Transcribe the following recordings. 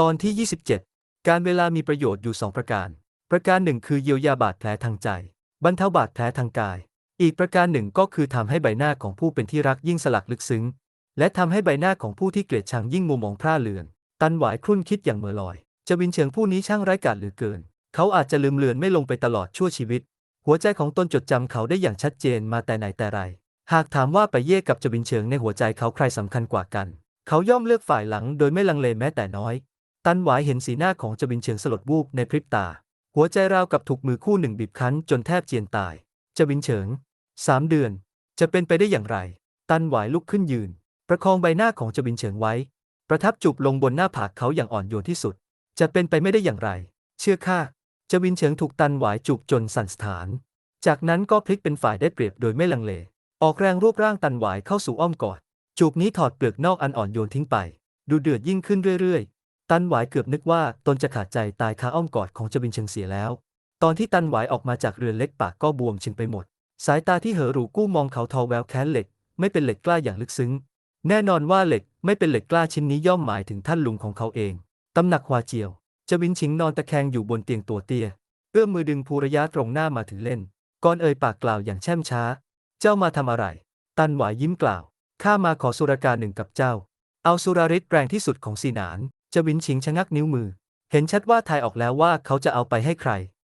ตอนที่ 27 การเวลามีประโยชน์อยู่ 2 ประการ ประการหนึ่งคือเยียวยาบาดแผลทางใจ บรรเทาบาดแผลทางกาย อีกประการหนึ่งก็คือทำให้ใบหน้าของผู้เป็นที่รักยิ่งสลักลึกซึ้ง และทำให้ใบหน้าของผู้ที่เกลียดชังยิ่งมัวมองพร่าเลือน ตันหวายครุ่นคิดอย่างเหม่อลอยเจวินเฉิงผู้นี้ช่างไร้กาจเหลือเกิน เขาอาจจะลืมเลือนไม่ลงไปตลอดชั่วชีวิต หัวใจของตนจดจำเขาได้อย่างชัดเจนมาแต่ไหนแต่ไร หากถามว่าไปเย่กับจวินเฉิงในหัวใจเขาใครสำคัญกว่ากัน เขาย่อมเลือกฝ่ายหลังโดยไม่ลังเลแม้แต่น้อย ตันหวายเห็นสีหน้าของเจวินเฉิงสลดวูบในพริบตา หัวใจราวกับถูกมือคู่หนึ่งบีบคั้นจนแทบเจียนตายเจวินเฉิงสามเดือน จะเป็นไปได้อย่างไร ตันหวายลุกขึ้นยืน ประคองใบหน้าของเจวินเฉิงไว้ ประทับจูบลงบนหน้าผากเขาอย่างอ่อนโยนที่สุด จะเป็นไปไม่ได้อย่างไร เชื่อข้าเจวินเฉิงถูกตันหวายจูบจนสั่นสะท้าน จากนั้นก็พลิกเป็นฝ่ายได้เปรียบโดยไม่ลังเล ออกแรงรวบร่างตันหวายเข้าสู่อ้อมกอด จูบนี้ถอดเปลือกนอกอันอ่อนโยนทิ้งไป ดูเดือดยิ่งขึ้นเรื่อยๆ ตันหวายเกือบนึกว่าตนจะขาดใจตายคาอ้อมกอดของเจวินเฉิงเสียแล้ว ตอนที่ตันหวายออกมาจากเรือนเล็กปากก็บวมชึงไปหมด สายตาที่เหอหรูกู้มองเขาทอแววแค้นเหล็ก ไม่เป็นเหล็กกล้าอย่างลึกซึ้ง แน่นอนว่าเหล็กไม่เป็นเหล็กกล้าชิ้นนี้ย่อมหมายถึงท่านลุงของเขาเองตำหนักฮวาเจียวเจวินชิงนอนตะแคงอยู่บนเตียงตัวเตี้ย เอื้อมมือดึงภูระยะตรงหน้ามาถือเล่น ก่อนเอ่ยปากกล่าวอย่างแช่มช้า เจ้ามาทำอะไร ตันหวายยิ้มกล่าว ข้ามาขอสุรการหนึ่งกับเจ้า เอาสุราฤทธิ์แรงที่สุดของสีหนาน จวินชิงชะงักนิ้วมือ เห็นชัดว่าทายออกแล้วว่าเขาจะเอาไปให้ใคร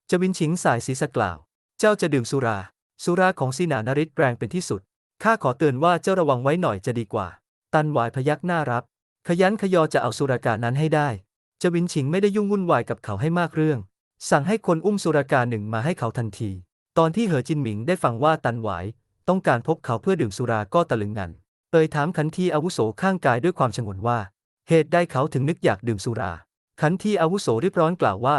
เจวินชิงสายศีรษะกล่าว เจ้าจะดื่มสุรา สุราของสีนานฤทธิ์แรงเป็นที่สุด ข้าขอเตือนว่าเจ้าระวังไว้หน่อยจะดีกว่า ตันหวายพยักหน้ารับ ขยันขยอจะเอาสุรากานั้นให้ได้เจวินชิงไม่ได้ยุ่งวุ่นวายกับเขาให้มากเรื่อง สั่งให้คนอุ้มสุรากาหนึ่งมาให้เขาทันที ตอนที่เหอจินหมิงได้ฟังว่าตันหวาย ต้องการพบเขาเพื่อดื่มสุราก็ตะลึงงันเอ่ยถามขันทีอาวุโสข้างกายด้วยความชงนว่า เหตุใดเขาถึงนึกอยากดื่มสุรา ขันที่อาวุโสรีบร้อนกล่าวว่า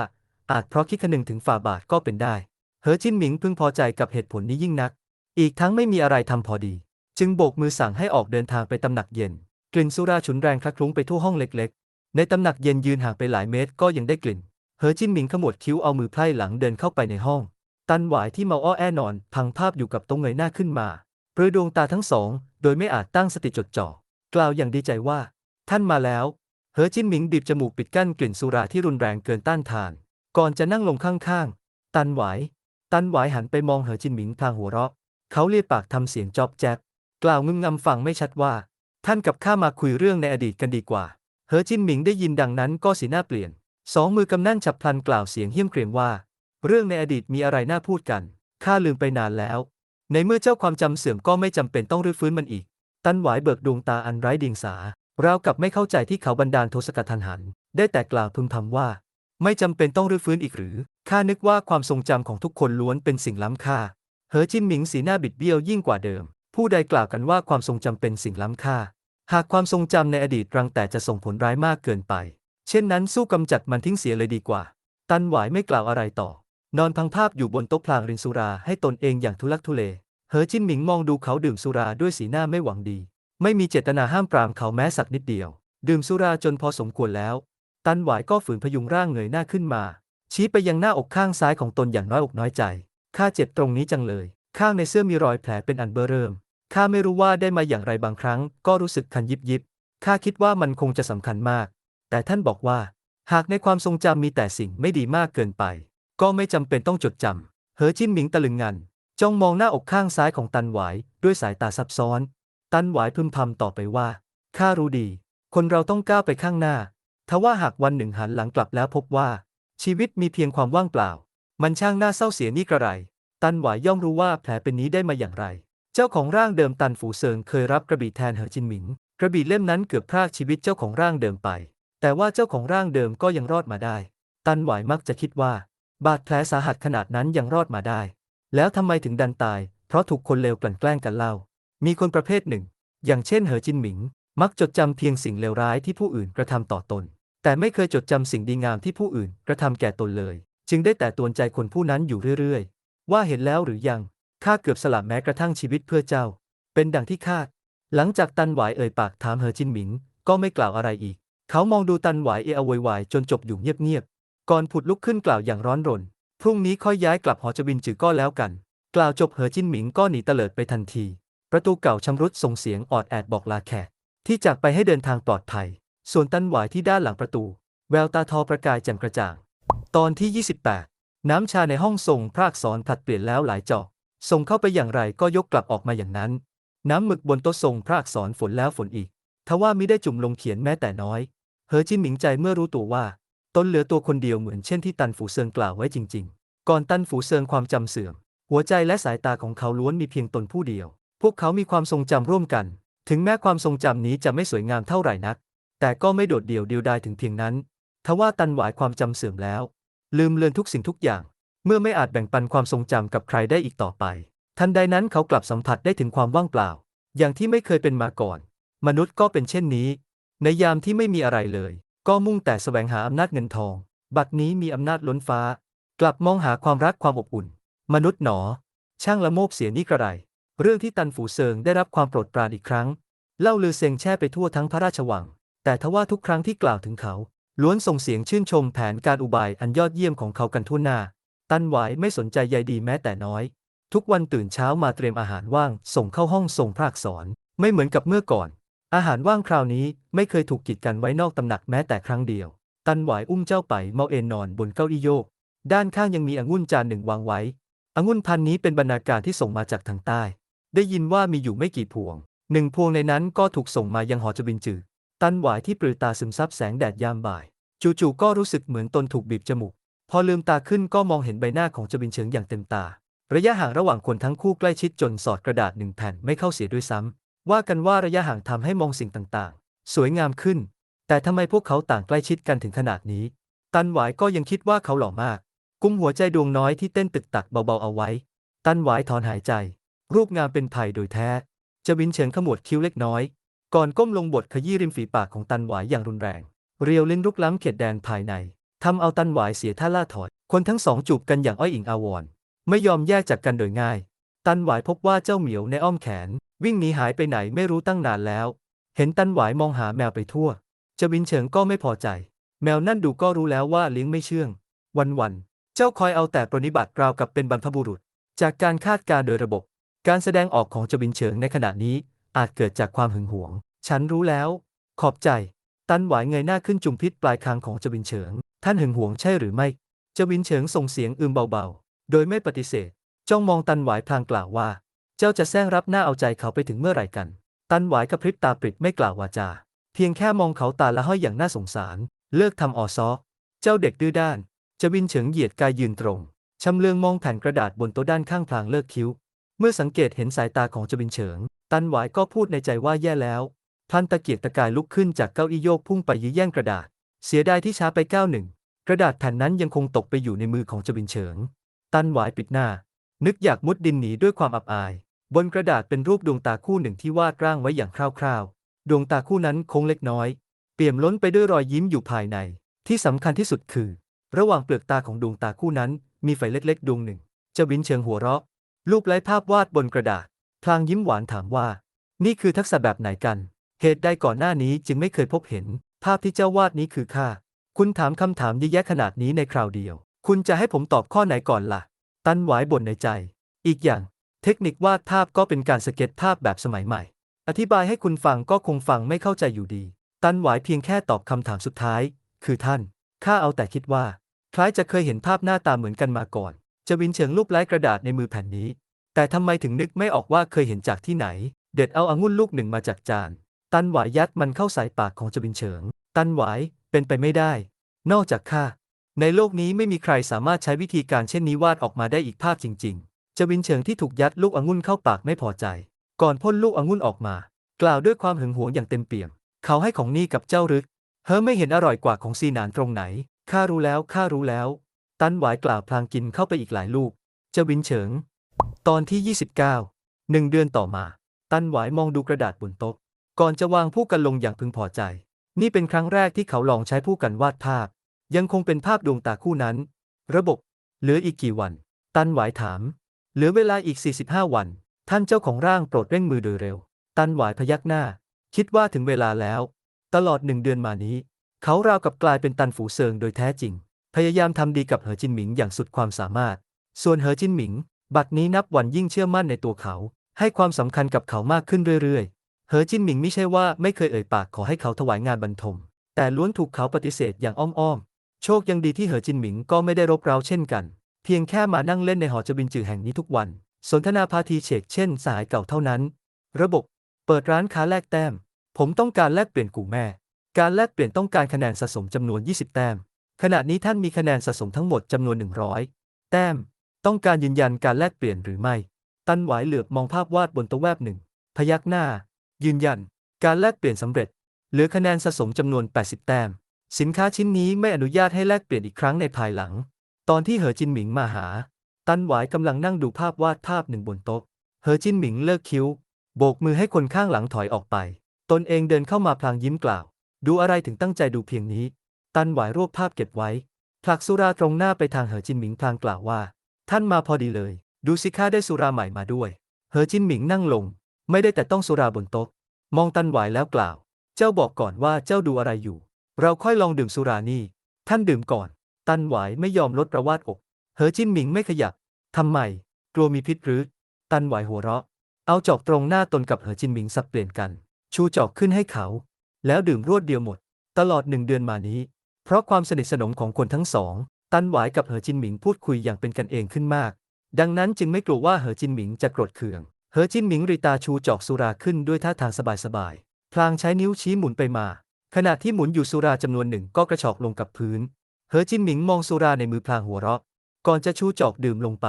อาจเพราะคิดคนึงถึงฝ่าบาทก็เป็นได้ เหอจินหมิงพึงพอใจกับเหตุผลนี้ยิ่งนัก อีกทั้งไม่มีอะไรทำพอดี จึงโบกมือสั่งให้ออกเดินทางไปตำหนักเย็น กลิ่นสุราฉุนแรงคละคลุ้งไปทั่วห้องเล็ก ๆ ในตำหนักเย็นยืนห่างไปหลายเมตรก็ยังได้กลิ่น เหอจินหมิงขมวดคิ้วเอามือไพร่หลังเดินเข้าไปในห้อง ตันหวายที่เมาอ้อแอนอน พังภาพอยู่กับตรงเงยหน้าขึ้นมาเปลือดวงตาทั้งสอง โดยไม่อาจตั้งสติจดจ่อกล่าวอย่างดีใจว่า ท่านมาแล้วเหอจินหมิงบีบจมูกปิดกั้นกลิ่นสุราที่รุนแรงเกินต้านทาน ก่อนจะนั่งลงข้างๆ ตันหวาย ตันหวายหันไปมองเหอจินหมิงพลางหัวเราะ เขาเลียปากทำเสียงจอบแจ๊บกล่าวงึมงำฟังไม่ชัดว่า ท่านกับข้ามาคุยเรื่องในอดีตกันดีกว่าเหอจินหมิงได้ยินดังนั้นก็สีหน้าเปลี่ยน สองมือกำนั่นฉับพลันกล่าวเสียงเหี้ยมเกรียมว่า เรื่องในอดีตมีอะไรน่าพูดกัน ข้าลืมไปนานแล้ว ในเมื่อเจ้าความจำเสื่อมก็ไม่จำเป็นต้องรื้อฟื้นมันอีก ตันหวายเบิกดวงตาอันไร้เดียงสา ราวกับไม่เข้าใจที่เขาบันดาลโทสกัดทันหัน ได้แต่กล่าวพึมพำว่า ไม่จำเป็นต้องรื้อฟื้นอีกหรือ ข้านึกว่าความทรงจำของทุกคนล้วนเป็นสิ่งล้ำค่า เหอจินหมิงสีหน้าบิดเบี้ยวยิ่งกว่าเดิม ผู้ใดกล่าวกันว่าความทรงจำเป็นสิ่งล้ำค่า หากความทรงจำในอดีตรังแต่จะส่งผลร้ายมากเกินไป เช่นนั้นสู้กำจัดมันทิ้งเสียเลยดีกว่า ตันหวายไม่กล่าวอะไรต่อ นอนพังภาพอยู่บนโต๊ะพลางรินสุราให้ตนเองอย่างทุลักทุเล เหอจินหมิงมองดูเขาดื่มสุราด้วยสีหน้าไม่หวังดี ไม่มีเจตนาห้ามปรามเขาแม้สักนิดเดียว ดื่มสุราจนพอสมควรแล้ว ตันหวายก็ฝืนพยุงร่างเงยหน้าขึ้นมา ชี้ไปยังหน้าอกข้างซ้ายของตนอย่างน้อยอกน้อยใจ ข้าเจ็บตรงนี้จังเลย ข้างในเสื้อมีรอยแผลเป็นอันเบ้อเริ่ม ข้าไม่รู้ว่าได้มาอย่างไรบางครั้ง ก็รู้สึกคันยิบยิบ ข้าคิดว่ามันคงจะสำคัญมาก แต่ท่านบอกว่า หากในความทรงจำมีแต่สิ่งไม่ดีมากเกินไป ก็ไม่จำเป็นต้องจดจำเหอจิ้นหมิงตะลึงงันจ้องมองหน้าอกข้างซ้ายของตันหวายด้วยสายตาซับซ้อน ตันหวายพึมพำต่อไปว่า ข้ารู้ดี คนเราต้องก้าวไปข้างหน้า ทว่าหากวันหนึ่งหันหลังกลับแล้วพบว่า ชีวิตมีเพียงความว่างเปล่า มันช่างน่าเศร้าเสียนี่กระไร ตันหวายย่อมรู้ว่าแผลเป็นนี้ได้มาอย่างไร เจ้าของร่างเดิมตันฝูเซิงเคยรับกระบี่แทนเหอจินหมิง กระบี่เล่มนั้นเกือบพรากชีวิตเจ้าของร่างเดิมไป แต่ว่าเจ้าของร่างเดิมก็ยังรอดมาได้ ตันหวายมักจะคิดว่า บาดแผลสาหัสขนาดนั้นยังรอดมาได้ แล้วทำไมถึงดันตาย เพราะถูกคนเลวกลั่นแกล้งกันเล่า มีคนประเภทหนึ่ง อย่างเช่นเหอจินหมิง มักจดจำเพียงสิ่งเลวร้ายที่ผู้อื่นกระทำต่อตน แต่ไม่เคยจดจำสิ่งดีงามที่ผู้อื่นกระทำแก่ตนเลย จึงได้แต่ตวนใจคนผู้นั้นอยู่เรื่อยๆ ว่าเห็นแล้วหรือยังข้าเกือบสละแม้กระทั่งชีวิตเพื่อเจ้า เป็นดังที่คาด หลังจากตันหวายเอ่ยปากถามเหอจินหมิง ก็ไม่กล่าวอะไรอีก เขามองดูตันหวายเออวยวายจนจบอยู่เงียบๆ ก่อนผุดลุกขึ้นกล่าวอย่างร้อนรน พรุ่งนี้ค่อยย้ายกลับหอจวินจือก็แล้วกัน กล่าวจบเหอจินหมิงก็หนีเตลิดไปทันที ประตูเก่าชำรุดส่งเสียงออดแอดบอกลาแขกที่จากไปให้เดินทางปลอดภัย ส่วนตันหวายที่ด้านหลังประตู แววตาทอประกายแจ่มกระจ่าง ตอนที่ 28 น้ำชาในห้องส่งพรากสอนผลัดเปลี่ยนแล้วหลายจอกส่งเข้าไปอย่างไรก็ยกกลับออกมาอย่างนั้น น้ำหมึกบนโต๊ะส่งพรากสอนฝนแล้วฝนอีกทว่ามิได้จุ่มลงเขียนแม้แต่น้อยเหอจินหมิงใจเมื่อรู้ตัวว่า ตนเหลือตัวคนเดียวเหมือนเช่นที่ตันฝูเซิงกล่าวไว้จริง ๆ ก่อนตันฝูเซิงความจำเสื่อม หัวใจและสายตาของเขาล้วนมีเพียงตนผู้เดียว พวกเขามีความทรงจำร่วมกัน ถึงแม้ความทรงจำนี้จะไม่สวยงามเท่าไหร่นัก แต่ก็ไม่โดดเดี่ยวเดียวดายถึงเพียงนั้น ทว่าตันหวายความจำเสื่อมแล้ว ลืมเลือนทุกสิ่งทุกอย่าง เมื่อไม่อาจแบ่งปันความทรงจำกับใครได้อีกต่อไป ทันใดนั้นเขากลับสัมผัสได้ถึงความว่างเปล่า อย่างที่ไม่เคยเป็นมาก่อน มนุษย์ก็เป็นเช่นนี้ ในยามที่ไม่มีอะไรเลย ก็มุ่งแต่แสวงหาอำนาจเงินทอง บัดนี้มีอำนาจล้นฟ้า กลับมองหาความรักความอบอุ่น มนุษย์หนอ ช่างละโมบเสียนี่กระไร เรื่องที่ตันฝูเซิงได้รับความโปรดปรานอีกครั้ง เล่าลือเซงแช่ไปทั่วทั้งพระราชวัง แต่ทว่าทุกครั้งที่กล่าวถึงเขา ล้วนส่งเสียงชื่นชมแผนการอุบายอันยอดเยี่ยมของเขากันทั่วหน้า ตันหวายไม่สนใจใยดีแม้แต่น้อย ทุกวันตื่นเช้ามาเตรียมอาหารว่าง ส่งเข้าห้องส่งพรากสอนไม่เหมือนกับเมื่อก่อน อาหารว่างคราวนี้ไม่เคยถูกกีดกันไว้นอกตำหนักแม้แต่ครั้งเดียว ตันหวายอุ้มเจ้าไปเมาเอนนอนบนเก้าอี้โยก ด้านข้างยังมีองุ่นจานหนึ่งวางไว้องุ่นพันนี้เป็นบรรณาการที่ส่งมาจากทางใต้ ได้ยินว่ามีอยู่ไม่กี่พวง หนึ่งพวงในนั้นก็ถูกส่งมายังหอจบินจือ ตันหวายที่ปลือตาซึมซับแสงแดดยามบ่าย จู่ๆก็รู้สึกเหมือนตนถูกบีบจมูก พอลืมตาขึ้นก็มองเห็นใบหน้าของจบินเฉิงอย่างเต็มตา ระยะห่างระหว่างคนทั้งคู่ใกล้ชิดจนสอดกระดาษหนึ่งแผ่นไม่เข้าเสียด้วยซ้ำว่ากันว่าระยะห่างทำให้มองสิ่งต่างๆ สวยงามขึ้น แต่ทำไมพวกเขาต่างใกล้ชิดกันถึงขนาดนี้ ตันหวายก็ยังคิดว่าเขาหล่อมาก กุมหัวใจดวงน้อยที่เต้นตึกตักเบาๆเอาไว้ ตันหวายถอนหายใจ รูปงามเป็นไผ่โดยแท้ จะบินเฉิงขมวดคิ้วเล็กน้อย ก่อนก้มลงบทขยี้ริมฝีปากของตันหวายอย่างรุนแรง เรียวลิ้นลุกล้ำเขียดแดนภายในทำเอาตันหวายเสียท่าล่าถอย คนทั้งสองจูบกันอย่างอ้อยอิงอาวรณ์ไม่ยอมแยกจากกันโดยง่าย ตันหวายพบว่าเจ้าเหมียวในอ้อมแขน วิ่งหนีหายไปไหนไม่รู้ตั้งนานแล้ว เห็นตันหวายมองหาแมวไปทั่ว จะบินเฉิงก็ไม่พอใจ แมวนั่นดูก็รู้แล้วว่าเลี้ยงไม่เชื่อง วันๆเจ้าคอยเอาแต่ปรนิบัติราวกับเป็นบรรพบุรุษ จากการคาดการณ์โดยระบบ การแสดงออกของจบินเฉิงในขณะนี้อาจเกิดจากความหึงหวง ฉันรู้แล้ว ขอบใจ ตันหวายเงยหน้าขึ้นจุมพิษปลายคางของจบินเฉิง ท่านหึงหวงใช่หรือไม่ จบินเฉิงส่งเสียงอืมเบาๆ โดยไม่ปฏิเสธ จ้องมองตันหวายพลางกล่าวว่า เจ้าจะแซงรับหน้าเอาใจเขาไปถึงเมื่อไหร่กัน ตันหวายกระพริบตาปริดไม่กล่าววาจา เพียงแค่มองเขาตาละห้อยอย่างน่าสงสาร เลิกทำออซอเจ้าเด็กดื้อด้าน จบินเฉิงเหยียดกายยืนตรงชำเลืองมองแผ่นกระดาษบนโต๊ะด้านข้างพลางเลิกคิ้ว เมื่อสังเกตเห็นสายตาของจบินเฉิง ตันหวายก็พูดในใจว่าแย่แล้วพลันตะเกียกตะกายลุกขึ้นจากเก้าอี้โยกพุ่งไปยื้อแย่งกระดาษ เสียดายที่ช้าไปก้าวหนึ่ง กระดาษแผ่นนั้นยังคงตกไปอยู่ในมือของจบินเฉิง ตันหวายปิดหน้า นึกอยากมุดดินหนีด้วยความอับอาย บนกระดาษเป็นรูปดวงตาคู่หนึ่งที่วาดร่างไว้อย่างคร่าวๆ ดวงตาคู่นั้นคงเล็กน้อย เปี่ยมล้นไปด้วยรอยยิ้มอยู่ภายใน ที่สำคัญที่สุดคือ ระหว่างเปลือกตาของดวงตาคู่นั้น มีไฟเล็กๆ ดวงหนึ่งเจ้าบินเชิงหัวเราะ รูปไร้ภาพวาดบนกระดาษ พลางยิ้มหวานถามว่า นี่คือทักษะแบบไหนกัน เหตุใดก่อนหน้านี้จึงไม่เคยพบเห็น ภาพที่เจ้าวาดนี้คือข้า คุณถามคำถามยิ่แยะขนาดนี้ในคราวเดียว คุณจะให้ผมตอบข้อไหนก่อนล่ะ ตันหวายบ่นในใจ อีกอย่าง เทคนิควาดภาพก็เป็นการสเก็ตภาพแบบสมัยใหม่ อธิบายให้คุณฟังก็คงฟังไม่เข้าใจอยู่ดี ตันหวายเพียงแค่ตอบคำถามสุดท้าย คือท่าน ข้าเอาแต่คิดว่า คล้ายจะเคยเห็นภาพหน้าตาเหมือนกันมาก่อน จะวินเฉิงรูปไร้กระดาษในมือแผ่นนี้ แต่ทำไมถึงนึกไม่ออกว่าเคยเห็นจากที่ไหน เด็ดเอาอางุ่นลูกหนึ่งมาจากจาน ตันหวายยัดมันเข้าใส่ปากของจบินเฉิง ตันหวายเป็นไปไม่ได้ นอกจากข้าในโลกนี้ไม่มีใครสามารถใช้วิธีการเช่นนี้วาดออกมาได้อีกภาพจริง ๆ จวินเฉิงที่ถูกยัดลูกองุ่นเข้าปากไม่พอใจ ก่อนพ่นลูกองุ่นออกมา กล่าวด้วยความหึงหวงอย่างเต็มเปี่ยม เขาให้ของนี่กับเจ้ารึก เฮ้อไม่เห็นอร่อยกว่าของซีหนานตรงไหน ข้ารู้แล้ว ข้ารู้แล้ว ตันหวายกล่าวพลางกินเข้าไปอีกหลายลูก เจ้าวินเฉิง ตอนที่ 29 หนึ่งเดือนต่อมา ตันหวายมองดูกระดาษบนโต๊ะ ก่อนจะวางผู้กันลงอย่างพึงพอใจ นี่เป็นครั้งแรกที่เขาลองใช้ผู้กันวาดภาพ ยังคงเป็นภาพดวงตาคู่นั้น ระบบ เหลืออีกกี่วัน ตันหวายถาม เหลือเวลาอีก 45 วัน ท่านเจ้าของร่างโปรดเร่งมือโดยเร็ว ตันหวายพยักหน้า คิดว่าถึงเวลาแล้ว ตลอดหนึ่งเดือนมานี้ เขาราวกับกลายเป็นตันฝูเซิงโดยแท้จริง พยายามทำดีกับเหอจินหมิงอย่างสุดความสามารถ ส่วนเหอจินหมิง บัดนี้นับวันยิ่งเชื่อมั่นในตัวเขา ให้ความสำคัญกับเขามากขึ้นเรื่อยๆ เหอจินหมิงไม่ใช่ว่าไม่เคยเอ่ยปากขอให้เขาถวายงานบรรทม แต่ล้วนถูกเขาปฏิเสธอย่างอ้อมๆ โชคยังดีที่เหอจินหมิงก็ไม่ได้รบเร้าเช่นกัน เพียงแค่มานั่งเล่นในหอจบินจือแห่งนี้ทุกวัน สนทนาพาทีเฉกเช่นสายเก่าเท่านั้น ระบบ เปิดร้านค้าแลกแต้ม ผมต้องการแลกเปลี่ยนกูแม่ การแลกเปลี่ยนต้องการคะแนนสะสมจำนวน 20 แต้ม ขณะนี้ท่านมีคะแนนสะสมทั้งหมดจำนวน 100 แต้ม ต้องการยืนยันการแลกเปลี่ยนหรือไม่ ตันหวายเหลือบมองภาพวาดบนโต๊ะแวบหนึ่ง พยักหน้า ยืนยัน การแลกเปลี่ยนสำเร็จ เหลือคะแนนสะสมจำนวน 80 แต้ม สินค้าชิ้นนี้ไม่อนุญาตให้แลกเปลี่ยนอีกครั้งในภายหลัง ตอนที่เหอจินหมิงมาหา ตันหวายกำลังนั่งดูภาพวาดภาพหนึ่งบนโต๊ะ เหอจินหมิงเลิกคิ้ว โบกมือให้คนข้างหลังถอยออกไป ตนเองเดินเข้ามาพลางยิ้มกล่าว ดูอะไรถึงตั้งใจดูเพียงนี้ ตันหวายรวบภาพเก็บไว้ ผลักสุราตรงหน้าไปทางเหอจินหมิงพลางกล่าวว่า ท่านมาพอดีเลย ดูสิข้าได้สุราใหม่มาด้วย เหอจินหมิงนั่งลง ไม่ได้แต่ต้องสุราบนโต๊ะ มองตันหวายแล้วกล่าว เจ้าบอกก่อนว่าเจ้าดูอะไรอยู่ เราค่อยลองดื่มสุรานี่ ท่านดื่มก่อน ตันหวายไม่ยอมลดประวาดอก เหอจินหมิงไม่ขยับ ทำไม กลัวมีพิษหรือ ตันหวายหัวเราะ เอาจอกตรงหน้าตนกับเหอจินหมิงสับเปลี่ยนกัน ชูจอกขึ้นให้เขา แล้วดื่มรวดเดียวหมด ตลอดหนึ่งเดือนมานี้ เพราะความสนิทสนมของคนทั้งสอง ตันหวายกับเหอจินหมิงพูดคุยอย่างเป็นกันเองขึ้นมาก ดังนั้นจึงไม่กลัวว่าเหอจินหมิงจะโกรธเคือง เหอจินหมิงริตาชูจอกสุราขึ้นด้วยท่าทางสบายๆ พลางใช้นิ้วชี้หมุนไปมา ขณะที่หมุนอยู่สุราจำนวนหนึ่งก็กระชอกลงกับพื้น เหอจินหมิงมองสุราในมือพลางหัวเราะ ก่อนจะชูจอกดื่มลงไป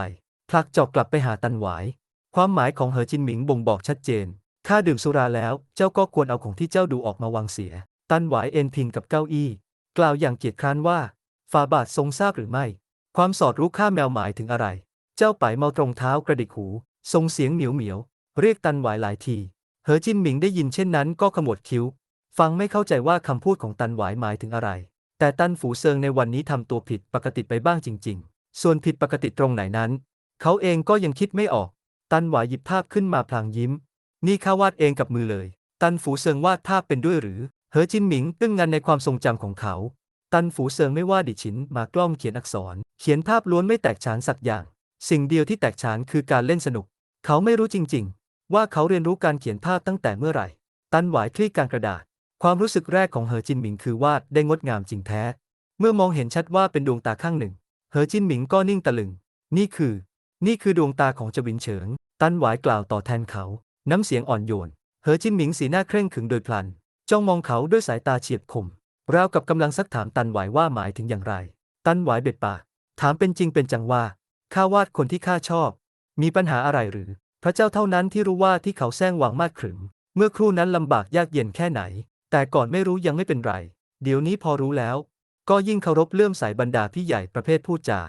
ผลักจอกกลับไปหาตันหวาย ความหมายของเหอจินหมิงบ่งบอกชัดเจนข้าดื่มสุราแล้ว เจ้าก็ควรเอาของที่เจ้าดูออกมาวางเสีย ตันหวายเอ็นพิงกับเก้าอี้ กล่าวอย่างเกียจคร้านว่าฟาบาททรงทราบหรือไม่ ความสอดรู้ข้าแมวหมายถึงอะไร เจ้าไปเมาตรงเท้ากระดิกหูทรงเสียงเหมียวเหมียว เรียกตันหวายหลายทีเหอจินหมิงได้ยินเช่นนั้นก็ขมวดคิ้ว ฟังไม่เข้าใจว่าคำพูดของตันหวายหมายถึงอะไร แต่ตันฝูเซิงในวันนี้ทำตัวผิดปกติไปบ้างจริง ๆ ส่วนผิดปกติตรงไหนนั้น เขาเองก็ยังคิดไม่ออก ตันหวายหยิบภาพขึ้นมาพลางยิ้ม นี่ข้าวาดเองกับมือเลย ตันฝูเซิงวาดภาพเป็นด้วยหรือ เหอจินหมิงอึ้งงันในความทรงจำของเขา ตันฝูเซิงไม่ว่าดิฉินมากล้อมเขียนอักษร เขียนภาพล้วนไม่แตกฉานสักอย่าง สิ่งเดียวที่แตกฉานคือการเล่นสนุก เขาไม่รู้จริง ๆ ว่าเขาเรียนรู้การเขียนภาพตั้งแต่เมื่อไหร่ ตันหวายคลี่กางกระดาษ ความรู้สึกแรกของเหอจินหมิงคือวาดได้งดงามจริงแท้ เมื่อมองเห็นชัดว่าเป็นดวงตาข้างหนึ่ง เหอจินหมิงก็นิ่งตะลึง นี่คือ นี่คือดวงตาของจวินเฉิง ตันหวายกล่าวต่อแทนเขา น้ำเสียงอ่อนโยน เหอจินหมิงสีหน้าเคร่งขรึมโดยพลัน จ้องมองเขาด้วยสายตาเฉียบคม ราวกับกำลังซักถามตันหวายว่าหมายถึงอย่างไร ตันหวายเบ็ดปาก ถามเป็นจริงเป็นจังว่า ข้าวาดคนที่ข้าชอบ มีปัญหาอะไรหรือ พระเจ้าเท่านั้นที่รู้ว่าที่เขาแซงหวังมากขรึม เมื่อครู่นั้นลำบากยากเย็นแค่ไหน แต่ก่อนไม่รู้ยังไม่เป็นไร เดี๋ยวนี้พอรู้แล้ว ก็ยิ่งเคารพเลื่อมใสบรรดาพี่ใหญ่ประเภทพูดจา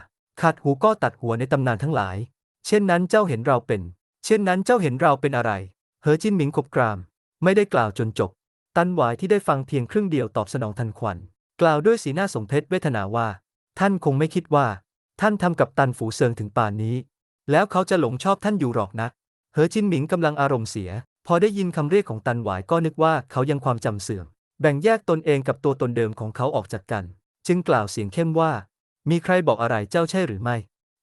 ขัดหูก็ตัดหัวในตำนานทั้งหลาย เช่นนั้นเจ้าเห็นเราเป็น เช่นนั้นเจ้าเห็นเราเป็นอะไร เหอจินหมิงขบกราม ไม่ได้กล่าวจนจบ ตันหวายที่ได้ฟังเพียงครึ่งเดียวตอบสนองทันควัน กล่าวด้วยสีหน้าสมเพชเวทนาว่า ท่านคงไม่คิดว่า ท่านทำกับตันฝูเซิงถึงป่านนี้ แล้วเขาจะหลงชอบท่านอยู่หรอกนะเหอจินหมิงกำลังอารมณ์เสีย พอได้ยินคำเรียกของตันหวายก็นึกว่าเขายังความจำเสื่อม แบ่งแยกตนเองกับตัวตนเดิมของเขาออกจากกัน จึงกล่าวเสียงเข้มว่า มีใครบอกอะไรเจ้าใช่หรือไม่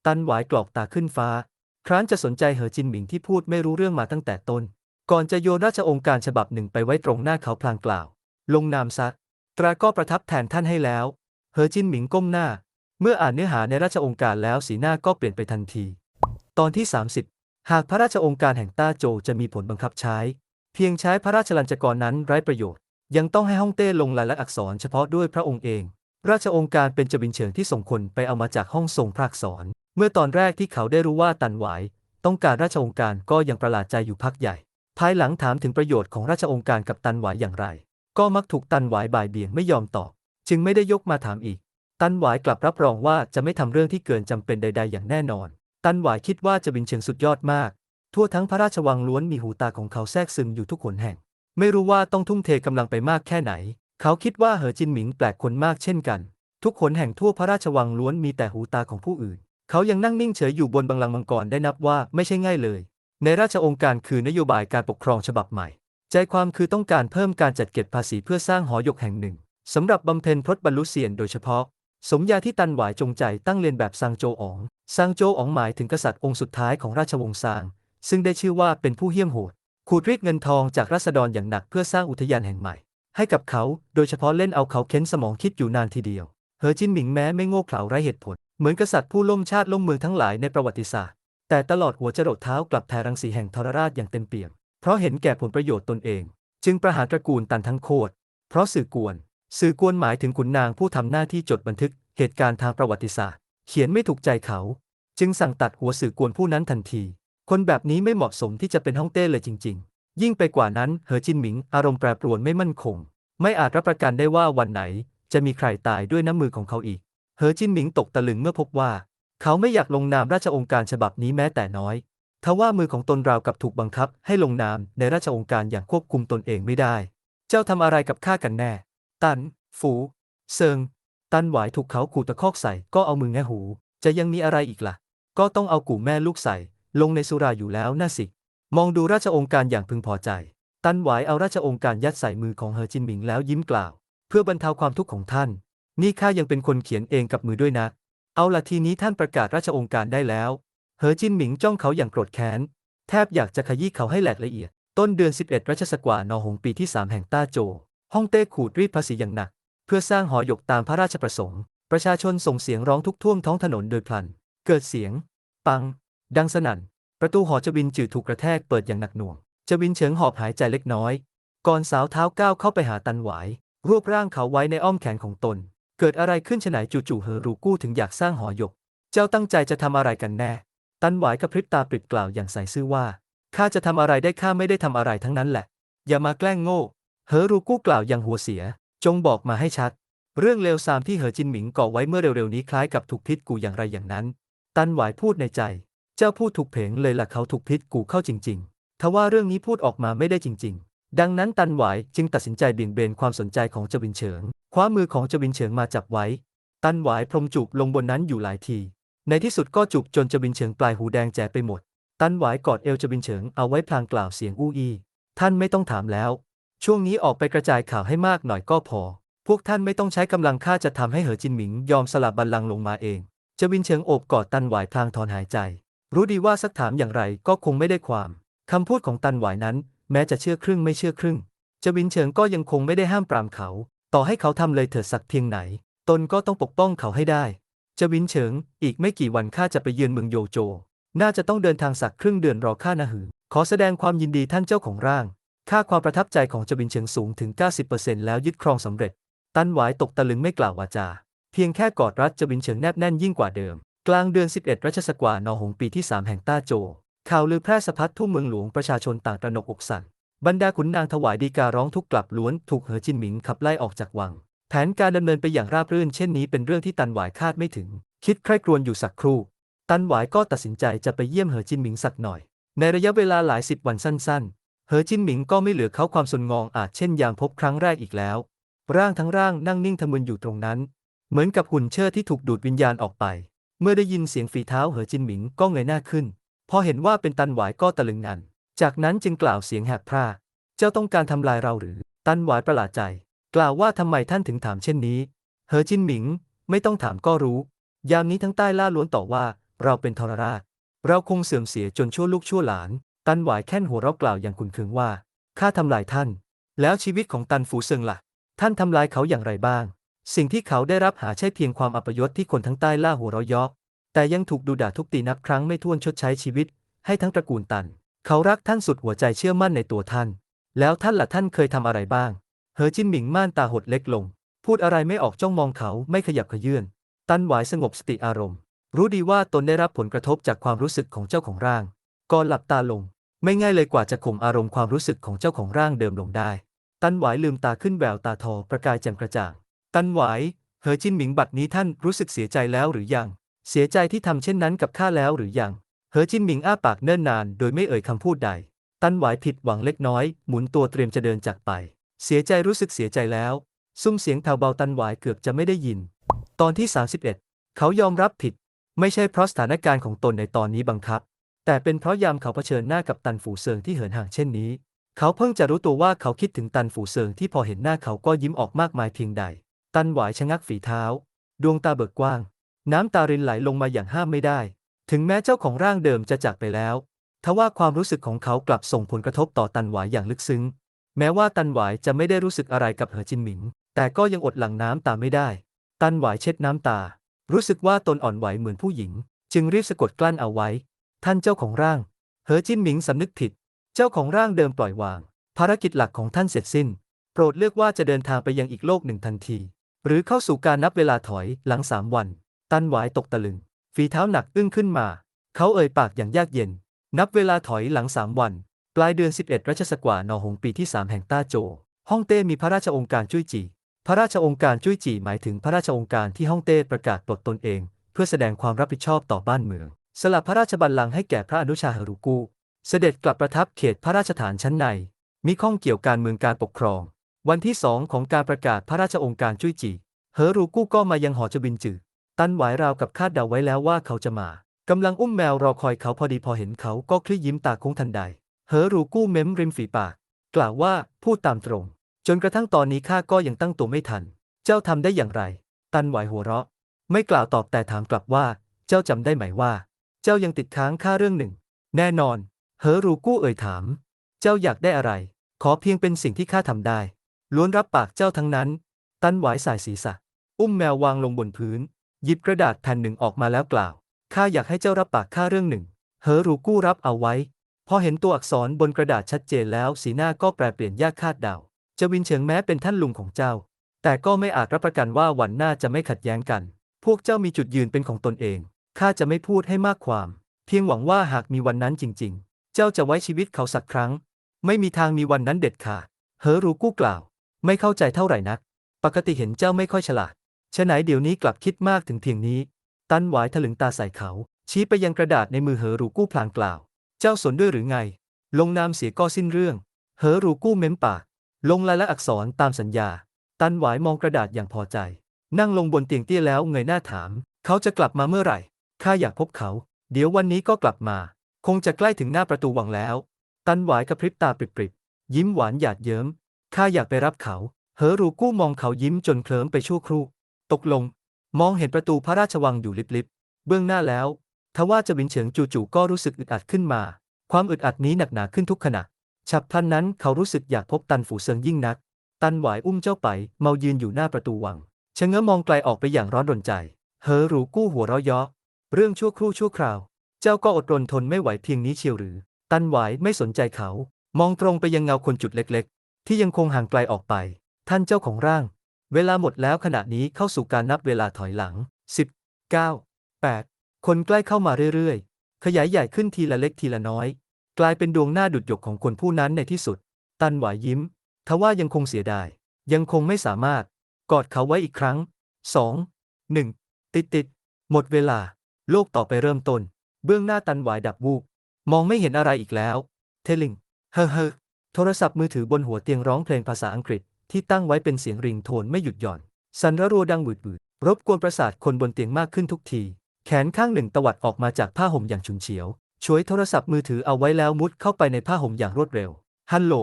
ตันหวายกรอกตาขึ้นฟ้า ครั้นจะสนใจเหอจินหมิงที่พูดไม่รู้เรื่องมาตั้งแต่ต้น ก่อนจะโยนราชองค์การฉบับหนึ่งไปไว้ตรงหน้าเขาพลางกล่าว ลงนามซะ ตราก็ประทับแทนท่านให้แล้วเหอจินหมิงก้มหน้า เมื่ออ่านเนื้อหาในราชองค์การแล้วสีหน้าก็เปลี่ยนไปทันที ตอนที่ 30 หากพระราชองค์การแห่งต้าโจจะมีผลบังคับใช้ เพียงใช้พระราชลัญจกรนั้นไร้ประโยชน์ ยังต้องให้ฮ่องเต้ลงลายลักษณ์อักษรเฉพาะด้วยพระองค์เอง ราชองค์การเป็นจบินเฉิงที่ส่งคนไปเอามาจากห้องทรงพระอักษร เมื่อตอนแรกที่เขาได้รู้ว่าตันหวายต้องการราชองค์การก็ยังประหลาดใจอยู่พักใหญ่ ภายหลังถามถึงประโยชน์ของราชองค์การกับตันหวายอย่างไร ก็มักถูกตันหวายบ่ายเบี่ยงไม่ยอมตอบ จึงไม่ได้ยกมาถามอีก ตันหวายกลับรับรองว่าจะไม่ทำเรื่องที่เกินจำเป็นใด ๆ อย่างแน่นอน ตันหวายคิดว่าจะบินเชิงสุดยอดมาก ทั่วทั้งพระราชวังล้วนมีหูตาของเขาแทรกซึมอยู่ทุกขนแห่ง ไม่รู้ว่าต้องทุ่มเทกำลังไปมากแค่ไหน เขาคิดว่าเหอจินหมิงแปลกคนมากเช่นกัน ทุกขนแห่งทั่วพระราชวังล้วนมีแต่หูตาของผู้อื่น เขายังนั่งนิ่งเฉยอยู่บนบัลลังมังกรได้นับว่าไม่ใช่ง่ายเลย ในราชองค์การคือนโยบายการปกครองฉบับใหม่ ใจความคือต้องการเพิ่มการจัดเก็บภาษีเพื่อสร้างหอยกแห่งหนึ่งสำหรับบำเพ็ญพรตบรรลุเสียนโดยเฉพาะ สมญาที่ตันหวายจงใจตั้งเรียนแบบซางโจอ๋องซางโจอ๋องหมายถึงกษัตริย์องค์สุดท้ายของราชวงศ์ซาง ซึ่งได้ชื่อว่าเป็นผู้เหี้ยมโหดขูดรีดเงินทองจากราษฎรอย่างหนักเพื่อสร้างอุทยานแห่งใหม่ ให้กับเขาโดยเฉพาะเล่นเอาเขาเค้นสมองคิดอยู่นานทีเดียวเหอจินหมิงแม้ไม่โง่เขลาไร้เหตุผล เหมือนกษัตริย์ผู้ล่มชาติล่มเมืองทั้งหลายในประวัติศาสตร์ แต่ตลอดหัวจรดเท้ากลับแผ่รังสีแห่งทรราชอย่างเต็มเปี่ยม เพราะเห็นแก่ผลประโยชน์ตนเอง จึงประหารตระกูลตันทั้งโคตร เพราะสื่อกวน สื่อกวนหมายถึงขุนนางผู้ทำหน้าที่จดบันทึกเหตุการณ์ทางประวัติศาสตร์ เขียนไม่ถูกใจเขา จึงสั่งตัดหัวสื่อกวนผู้นั้นทันที คนแบบนี้ไม่เหมาะสมที่จะเป็นฮ่องเต้เลยจริง ๆ ยิ่งไปกว่านั้นเหอจินหมิง อารมณ์แปรปรวนไม่มั่นคง ไม่อาจรับประกันได้ว่าวันไหน จะมีใครตายด้วยน้ำมือของเขาอีก เหอจินหมิงตกตะลึงเมื่อพบว่า เขาไม่อยากลงนามราชองค์การฉบับนี้แม้แต่น้อย ทว่ามือของตนราวกับถูกบังคับให้ลงนามในราชองค์การอย่างควบคุมตนเองไม่ได้ เจ้าทำอะไรกับข้ากันแน่ ตัน ฝู เซิง ตันหวายถูกเขาขู่ตะคอกใส่ก็เอามือแงหู จะยังมีอะไรอีกล่ะ ก็ต้องเอากู่แม่ลูกใส่ ลงในสุราอยู่แล้วน่าสิ มองดูราชองค์การอย่างพึงพอใจ ตันหวายเอาราชองค์การยัดใส่มือของเฮอจินหมิงแล้วยิ้มกล่าว เพื่อบรรเทาความทุกข์ของท่าน นี่ข้ายังเป็นคนเขียนเองกับมือด้วยนะ เอาละทีนี้ท่านประกาศราชองค์การได้แล้ว เหอจินหมิงจ้องเขาอย่างโกรธแค้น แทบอยากจะขยี้เขาให้แหลกละเอียด ต้นเดือน 11รัชสกวานอหงปีที่ 3 แห่งต้าโจ ฮ่องเต้ขูดรีดภาษีอย่างหนัก เพื่อสร้างหอหยกตามพระราชประสงค์ ประชาชนส่งเสียงร้องทุกท่วมท้องถนนโดยพลัน เกิดเสียง ปัง ดังสนั่น ประตูหอจวินจืดถูกกระแทกเปิดอย่างหนักหน่วง จวินเฉิงหอบหายใจเล็กน้อย ก่อนสาวเท้าก้าวเข้าไปหาตันหวาย รวบร่างเขาไว้ในอ้อมแขนของตน เกิดอะไรขึ้นฉไหนจู่ๆเฮอรูกู้ถึงอยากสร้างหอหยก เจ้าตั้งใจจะทำอะไรกันแน่ ตันหวายกระพริบตาปริบกล่าวอย่างใส่ซื่อว่า ข้าจะทำอะไรได้ข้าไม่ได้ทำอะไรทั้งนั้นแหละ อย่ามาแกล้งโง่ เฮอรูกู้กล่าวอย่างหัวเสีย จงบอกมาให้ชัด เรื่องเลวทรามที่เหอจินหมิงก่อไว้เมื่อเร็วๆนี้คล้ายกับถูกพิษกูอย่างไรอย่างนั้น ตันหวายพูดในใจ เจ้าพูดถูกเพงเลยล่ะเขาถูกพิษกูเข้าจริงๆทว่าเรื่องนี้พูดออกมาไม่ได้จริง ๆ ดังนั้นตันหวายจึงตัดสินใจเบี่ยงเบนความสนใจของเจวินเฉิง คว้ามือของเจวินเฉิงมาจับไว้ ตันหวายพรมจูบลงบนนั้นอยู่หลายที ในที่สุดก็จูบจนเจวินเฉิงปลายหูแดงแจ๋ไปหมด ตันหวายกอดเอวเจวินเฉิงเอาไว้พลางกล่าวเสียงอู้อี้ท่านไม่ต้องถามแล้ว ช่วงนี้ออกไปกระจายข่าวให้มากหน่อยก็พอ พวกท่านไม่ต้องใช้กำลังข้าจะทำให้เหอจินหมิงยอมสลับบัลลังก์ลงมาเองเจวินเฉิงโอบกอดตันหวายพลางถอนหายใจ รู้ดีว่าสักถามอย่างไรก็คงไม่ได้ความคำพูดของตันหวายนั้น แม้จะเชื่อครึ่งไม่เชื่อครึ่งเจวินเฉิงก็ยังคงไม่ได้ห้ามปรามเขา ต่อให้เขาทำเลยเถิดสักเพียงไหน ตนก็ต้องปกป้องเขาให้ได้เจวินเฉิง อีกไม่กี่วันข้าจะไปเยือนเมืองโยโจ น่าจะต้องเดินทางสักครึ่งเดือนรอข้านะหือ ขอแสดงความยินดีท่านเจ้าของร่าง ค่าความประทับใจของเจวินเฉิงสูงถึง 90%แล้วยึดครองสำเร็จ ตันหวายตกตะลึงไม่กล่าววาจา เพียงแค่กอดรัดเจวินเฉิงแนบแน่นยิ่งกว่าเดิม กลางเดือน 11 รัชสกวานอหงปีที่ 3 แห่งต้าโจ ข่าวลือแพร่สะพัดทั่วเมืองหลวงประชาชนต่างตระหนกอกสั่น บรรดาขุนนางถวายดีการ้องทุกข์กลับล้วนถูกเหอจินหมิงขับไล่ออกจากวัง แผนการดำเนินไปอย่างราบรื่นเช่นนี้เป็นเรื่องที่ตันหวายคาดไม่ถึง คิดใคร่ครวญอยู่สักครู่ ตันหวายก็ตัดสินใจจะไปเยี่ยมเหอจินหมิงสักหน่อย ในระยะเวลาหลายสิบวันสั้น ๆ เหอจินหมิงก็ไม่เหลือเขาความสนงองอาจเช่นอย่ามพบครั้งแรกอีกแล้ว ร่างทั้งร่างนั่งนิ่งทะมึนอยู่ตรงนั้น เหมือนกับหุ่นเชิดที่ถูกดูดวิญญาณออกไป เมื่อได้ยินเสียงฝีเท้าเหอจินหมิงก็เงยหน้าขึ้น พอเห็นว่าเป็นตันหวายก็ตะลึงงัน จากนั้นจึงกล่าวเสียงแหบพร่า เจ้าต้องการทำลายเราหรือ ตันหวายประหลาดใจ กล่าวว่าทำไมท่านถึงถามเช่นนี้ เหอจินหมิง ไม่ต้องถามก็รู้ ยามนี้ทั้งใต้ล่าล้วนต่อว่า เราเป็นทรราช เราคงเสื่อมเสียจนชั่วลูกชั่วหลาน ตันหวายแค่นหัวเราะกล่าวอย่างขุนเคืองว่า ข้าทำลายท่าน แล้วชีวิตของตันฟูเซิงล่ะ ท่านทำลายเขาอย่างไรบ้าง สิ่งที่เขาได้รับหาใช่เพียงความอัปยศที่คนทั้งใต้ล่าหัวเราะยาะแต่ยังถูกดูด่าทุกตีนับครั้งไม่ถ้วนชดใช้ชีวิต ให้ทั้งตระกูลตัน เขารักท่านสุดหัวใจเชื่อมั่นในตัวท่าน แล้วท่านล่ะท่านเคยทำอะไรบ้าง เหอจินหมิงม่านตาหดเล็กลง พูดอะไรไม่ออกจ้องมองเขาไม่ขยับขยื่น ตันหวายสงบสติอารมณ์ รู้ดีว่าตนได้รับผลกระทบจากความรู้สึกของเจ้าของร่าง ก่อนหลับตาลง ไม่ง่ายเลยกว่าจะข่มอารมณ์ความรู้สึกของเจ้าของร่างเดิมลงได้ ตันหวายลืมตาขึ้นแววตาทอประกายแจ่มกระจ่าง ตันหวาย เหอจินหมิงบัดนี้ท่านรู้สึกเสียใจแล้วหรือยัง เสียใจที่ทำเช่นนั้นกับข้าแล้วหรือยัง เหอจินหมิงอ้าปากเนิ่นนานโดยไม่เอ่ยคำพูดใด ตันหวายผิดหวังเล็กน้อย หมุนตัวเตรียมจะเดินจากไป เสียใจรู้สึกเสียใจแล้ว ซุ้มเสียงแผ่วเบาตันหวายเกือบจะไม่ได้ยิน ตอนที่ 31 เขายอมรับผิด ไม่ใช่เพราะสถานการณ์ของตนในตอนนี้บังคับ แต่เป็นเพราะยามเขาเผชิญหน้ากับตันฝูเซิงที่เหินห่างเช่นนี้ เขาเพิ่งจะรู้ตัวว่าเขาคิดถึงตันฝูเซิงที่พอเห็นหน้าเขาก็ยิ้มออกมากมายเพียงใด ตันหวายชะงักฝีเท้า ดวงตาเบิกกว้าง น้ำตารินไหลลงมาอย่างห้ามไม่ได้ ถึงแม้เจ้าของร่างเดิมจะจากไปแล้ว ทว่าความรู้สึกของเขากลับส่งผลกระทบต่อตันหวายอย่างลึกซึ้ง แม้ว่าตันหวายจะไม่ได้รู้สึกอะไรกับเหอจินหมิง แต่ก็ยังอดหลั่งน้ำตาไม่ได้ ตันหวายเช็ดน้ำตา รู้สึกว่าตนอ่อนไหวเหมือนผู้หญิง จึงรีบสะกดกลั้นเอาไว้ ท่านเจ้าของร่าง เหอจินหมิงสำนึกผิด เจ้าของร่างเดิมปล่อยวาง ภารกิจหลักของท่านเสร็จสิ้น โปรดเลือกว่าจะเดินทางไปยังอีกโลกหนึ่งทันที หรือเข้าสู่การนับเวลาถอยหลังสามวัน ตันหวายตกตะลึง ฝีเท้าหนักอึ้งขึ้นมา เขาเอ่ยปากอย่างยากเย็น นับเวลาถอยหลังสามวัน ปลายเดือน 11 รัชสกวานอหงปีที่ 3 แห่งต้าโจฮ่องเต้มีพระราชองค์การจุ้ยจี พระราชองค์การจุ้ยจีหมายถึงพระราชองค์การที่ฮ่องเต้ประกาศปลดตนเอง เพื่อแสดงความรับผิดชอบต่อบ้านเมือง สลับพระราชบัลลังก์ให้แก่พระอนุชาเหรุกูเสด็จกลับประทับเขตพระราชฐานชั้นใน มีข้องเกี่ยวการเมืองการปกครอง วันที่สองของการประกาศพระราชองค์การจุ้ยจี เหอรูกู้ก็มายังหอจบินจือ ตันหวายราวกับคาดเดาไว้แล้วว่าเขาจะมากำลังอุ้มแมวรอคอยเขาพอดีพอเห็นเขาก็คลี่ยิ้มตาคงทันใดเหอรูกู้เม้มริมฝีปาก กล่าวว่าพูดตามตรง จนกระทั่งตอนนี้ข้าก็ยังตั้งตัวไม่ทัน เจ้าทำได้อย่างไร ตันหวายหัวเราะ ไม่กล่าวตอบแต่ถามกลับว่า เจ้าจำได้ไหมว่า เจ้ายังติดค้างค่าเรื่องหนึ่ง แน่นอนเหอรูกู้เอ่ยถาม เจ้าอยากได้อะไร ขอเพียงเป็นสิ่งที่ข้าทำได้ ล้วนรับปากเจ้าทั้งนั้น ตันหวายสายศีรษะ อุ้มแมววางลงบนพื้น หยิบกระดาษแผ่นหนึ่งออกมาแล้วกล่าว ข้าอยากให้เจ้ารับปากข้าเรื่องหนึ่งเหอรูกู้รับเอาไว้ พอเห็นตัวอักษรบนกระดาษชัดเจนแล้ว สีหน้าก็แปรเปลี่ยนยากคาดเดา จะวินเฉิงแม้เป็นท่านลุงของเจ้า แต่ก็ไม่อาจรับประกันว่าวันหน้าจะไม่ขัดแย้งกัน พวกเจ้ามีจุดยืนเป็นของตนเอง ข้าจะไม่พูดให้มากความ เพียงหวังว่าหากมีวันนั้นจริง ๆ เจ้าจะไว้ชีวิตเขาสักครั้ง ไม่มีทางมีวันนั้นเด็ดขาดเหอรูกู้กล่าว ไม่เข้าใจเท่าไหร่นัก ปกติเห็นเจ้าไม่ค่อยฉลาด ฉะไหนเดี๋ยวนี้กลับคิดมากถึงเพียงนี้ ตันหวายถลึงตาใส่เขา ชี้ไปยังกระดาษในมือเหอรูกู้พลางกล่าว เจ้าสนด้วยหรือไง ลงนามเสียก็สิ้นเรื่อง เหอรูกู้เม้มปาก ลงลายลักษณ์อักษรตามสัญญา ตันหวายมองกระดาษอย่างพอใจ นั่งลงบนเตียงเตี้ยแล้วเงยหน้าถาม เขาจะกลับมาเมื่อไหร่ ข้าอยากพบเขา เดี๋ยววันนี้ก็กลับมา คงจะใกล้ถึงหน้าประตูวังแล้ว ตันหวายกระพริบตาปริบๆยิ้มหวานหยาดเยิ้ม ข้าอยากไปรับเขา เหอรูกู้มองเขายิ้มจนเคลิ้มไปชั่วครู่ ตกลง มองเห็นประตูพระราชวังอยู่ลิบๆ เบื้องหน้าแล้ว ทว่าจะวินเฉิงจู่ๆก็รู้สึกอึดอัดขึ้นมา ความอึดอัดนี้หนักหนาขึ้นทุกขณะ ฉับพลันนั้นเขารู้สึกอยากพบตันฝูเซิงยิ่งนัก ตันหวายอุ้มเจ้าไป เมายืนอยู่หน้าประตูวังชะเง้อมองไกลออกไปอย่างร้อนรนใจเหอรูกู้หัวเราะยาะเรื่องชั่วครู่ชั่วคราว เจ้าก็อดรนทนไม่ไหวเพียงนี้เชียวหรือ ตันหวายไม่สนใจเขา มองตรงไปยังเงาคนจุดเล็กๆ ที่ยังคงห่างไกลออกไป ท่านเจ้าของร่าง เวลาหมดแล้วขณะนี้เข้าสู่การนับเวลาถอยหลัง 10 9 8 คนใกล้เข้ามาเรื่อยๆ ขยายใหญ่ขึ้นทีละเล็กทีละน้อย กลายเป็นดวงหน้าดุดหยกของคนผู้นั้นในที่สุด ตันหวายยิ้ม ทว่ายังคงเสียดาย ยังคงไม่สามารถ กอดเขาไว้อีกครั้ง 2 1 ติดติดๆหมดเวลา โลกต่อไปเริ่มต้น เบื้องหน้าตันหวายดับวูบ มองไม่เห็นอะไรอีกแล้ว เทลิง เฮ้อเฮ้อโทรศัพท์มือถือบนหัวเตียงร้องเพลงภาษาอังกฤษ ที่ตั้งไว้เป็นเสียงริงโทนไม่หยุดหย่อน สันระรัวดังหวืดหวืดรบกวนประสาทคนบนเตียงมากขึ้นทุกที แขนข้างหนึ่งตวัดออกมาจากผ้าห่มอย่างฉุนเฉียว ช่วยโทรศัพท์มือถือเอาไว้แล้วมุดเข้าไปในผ้าห่มอย่างรวดเร็ว ฮัลโหล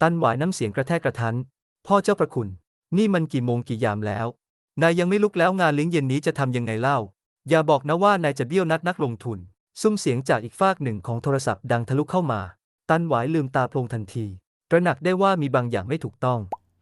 ตันหวายน้ำเสียงกระแทกกระทัน พ่อเจ้าประคุณ นี่มันกี่โมงกี่ยามแล้ว นายยังไม่ลุกแล้วงานเลี้ยงเย็นนี้จะทำยังไงเล่า อย่าบอกนะว่านายจะเบี้ยวนัดนักลงทุน ซุ้มเสียงจากอีกฟากหนึ่งของโทรศัพท์ดังทะลุเข้ามา ตันหวายลืมตาโพลงทันที ตระหนักได้ว่ามีบางอย่างไม่ถูกต้อง